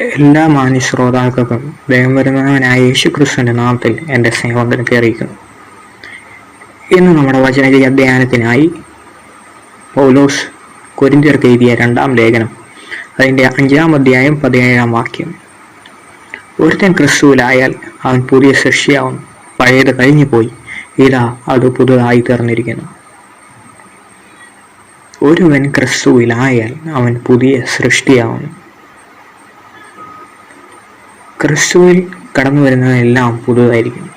എല്ലാ മാന്യ ശ്രോതാക്കൾക്കും വേഗം വരുന്നവനായ യേശു ക്രിസ്തുവിന്റെ നാമത്തിൽ എന്റെ സ്നേഹവന്ദനത്തെ അറിയിക്കുന്നു. ഇന്ന് നമ്മുടെ വചനകി അധ്യയനത്തിനായി പൗലോസ് കൊരിന്തിയർക്ക് എഴുതിയ രണ്ടാം ലേഖനം അതിന്റെ അഞ്ചാം അധ്യായം പതിനേഴാം വാക്യം. ഒരുത്തൻ ക്രിസ്തുവിലായാൽ അവൻ പുതിയ സൃഷ്ടിയാവും പഴയത് കഴിഞ്ഞു പോയി ഇതാ അത് പുതുതായി തീർന്നിരിക്കുന്നു. ഒരുവൻ ക്രിസ്തുവിലായാൽ അവൻ പുതിയ സൃഷ്ടിയാവുന്നു. ക്രിസ്തുവിൽ കടന്നു വരുന്നതെല്ലാം പുതുതായിരിക്കും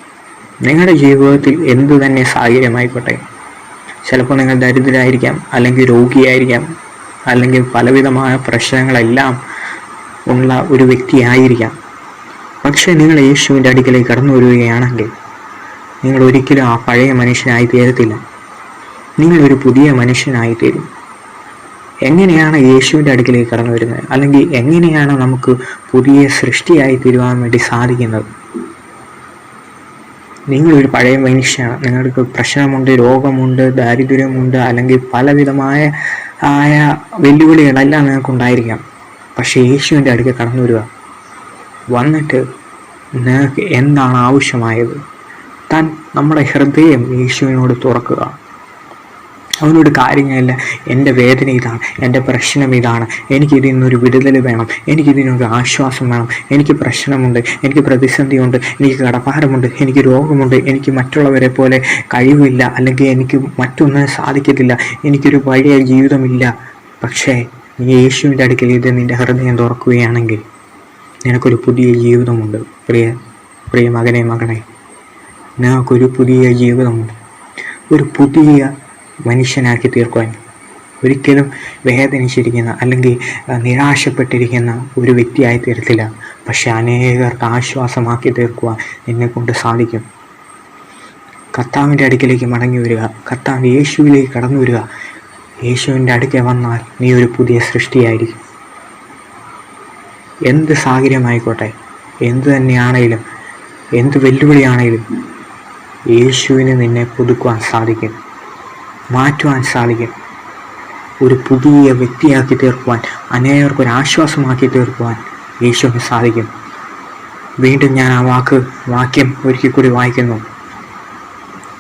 നിങ്ങളുടെ ജീവിതത്തിൽ എന്തു തന്നെ സാഹചര്യമായിക്കോട്ടെ. ചിലപ്പോൾ നിങ്ങൾ ദരിദ്രരായിരിക്കാം അല്ലെങ്കിൽ രോഗിയായിരിക്കാം അല്ലെങ്കിൽ പലവിധമായ പ്രശ്നങ്ങളെല്ലാം ഉള്ള ഒരു വ്യക്തിയായിരിക്കാം. പക്ഷേ നിങ്ങൾ യേശുവിന്റെ അടുക്കലേക്ക് കടന്നു വരികയാണെങ്കിൽ നിങ്ങൾ ഒരിക്കലും ആ പഴയ മനുഷ്യനായി തീരത്തില്ല. നിങ്ങളൊരു പുതിയ മനുഷ്യനായി തീരും. എങ്ങനെയാണ് യേശുവിന്റെ അടുക്കിലേക്ക് കടന്നു വരുന്നത്? അല്ലെങ്കിൽ എങ്ങനെയാണ് നമുക്ക് പുതിയ സൃഷ്ടിയായി തീരുവാൻ വേണ്ടി സാധിക്കുന്നത്? നിങ്ങളൊരു പഴയ മനുഷ്യനാണ്. നിങ്ങൾക്ക് പ്രശ്നമുണ്ട് രോഗമുണ്ട് ദാരിദ്ര്യമുണ്ട് അല്ലെങ്കിൽ പലവിധമായ ആയ വെല്ലുവിളികളെല്ലാം നിങ്ങൾക്കുണ്ടായിരിക്കാം. പക്ഷേ യേശുവിന്റെ അടുക്കൽ കടന്നു വരിക. വന്നിട്ട് നിങ്ങൾക്ക് എന്താണ് ആവശ്യമായത്? താൻ നമ്മുടെ ഹൃദയം യേശുവിനോട് തുറക്കുക. അവനോട് കാര്യങ്ങളില്ല എന്റെ വേദന ഇതാണ് എന്റെ പ്രശ്നം ഇതാണ്. എനിക്കിതിൽ നിന്നൊരു വിടുതൽ വേണം എനിക്കിതിനൊരു ആശ്വാസം വേണം. എനിക്ക് പ്രശ്നമുണ്ട് എനിക്ക് പ്രതിസന്ധിയുണ്ട് എനിക്ക് കടപ്പാരമുണ്ട് എനിക്ക് രോഗമുണ്ട് എനിക്ക് മറ്റുള്ളവരെ പോലെ കഴിവില്ല അല്ലെങ്കിൽ എനിക്ക് മറ്റൊന്നും സാധിക്കത്തില്ല എനിക്കൊരു വഴിയ ജീവിതമില്ല. പക്ഷേ നീ യേശുവിന്റെ അടുക്കൽ ഇത് നിന്റെ ഹൃദയം തുറക്കുകയാണെങ്കിൽ നിനക്കൊരു പുതിയ ജീവിതമുണ്ട്. പ്രിയ പ്രിയ മകനെ മകനെ നിനക്കൊരു പുതിയ ജീവിതമുണ്ട്. ഒരു പുതിയ മനുഷ്യനാക്കി തീർക്കുവാൻ ഒരിക്കലും വേദനിച്ചിരിക്കുന്ന അല്ലെങ്കിൽ നിരാശപ്പെട്ടിരിക്കുന്ന ഒരു വ്യക്തിയായി തീരത്തില്ല. പക്ഷെ അനേകർക്ക് ആശ്വാസമാക്കി തീർക്കുവാൻ എന്നെ കൊണ്ട് സാധിക്കും. കർത്താവിന്റെ അടുക്കിലേക്ക് മടങ്ങി വരിക. കർത്താവ് യേശുവിലേക്ക് കടന്നു വരിക. യേശുവിന്റെ അടുക്ക വന്നാൽ നീ ഒരു പുതിയ സൃഷ്ടിയായിരിക്കും. എന്ത് സാഹചര്യമായിക്കോട്ടെ? എന്ത് തന്നെയാണെങ്കിലും എന്ത് വെല്ലുവിളിയാണെങ്കിലും യേശുവിന് നിന്നെ പുതുക്കുവാൻ സാധിക്കും. മാറ്റുവാൻ സാധിക്കും. ഒരു പുതിയ വ്യക്തിയാക്കി തീർക്കുവാൻ അനേകർക്ക് ഒരു ആശ്വാസമാക്കി തീർക്കുവാൻ യേശുവിന് സാധിക്കും. വീണ്ടും ഞാൻ ആ വാക്ക് വാക്യം ഒരിക്കൽ കൂടി വായിക്കുന്നു.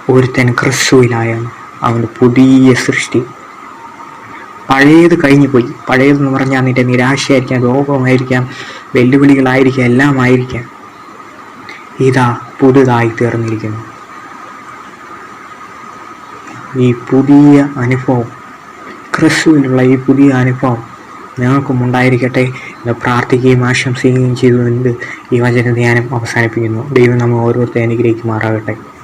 ഒരുത്തൻ ക്രിസ്തുവിലായ അവന് പുതിയ സൃഷ്ടി. പഴയത് കഴിഞ്ഞു പോയി പഴയതെന്ന് പറഞ്ഞാൽ നിന്റെ നിരാശയായിരിക്കാം രോഗമായിരിക്കാം വെല്ലുവിളികളായിരിക്കാം എല്ലാമായിരിക്കാം. ഇതാ പുതുതായി തീർന്നിരിക്കുന്നു. ഈ പുതിയ അനുഭവം ക്രിസ്തുവിനുള്ള ഈ പുതിയ അനുഭവം ഞങ്ങൾക്കും ഉണ്ടായിരിക്കട്ടെ എന്ന് പ്രാർത്ഥിക്കുകയും ആശംസിക്കുകയും ചെയ്തുകൊണ്ട് ഈ വചന ധ്യാനം അവസാനിപ്പിക്കുന്നു. ദൈവം നമ്മൾ ഓരോരുത്തരെ അനുഗ്രഹിക്കുമാറാകട്ടെ.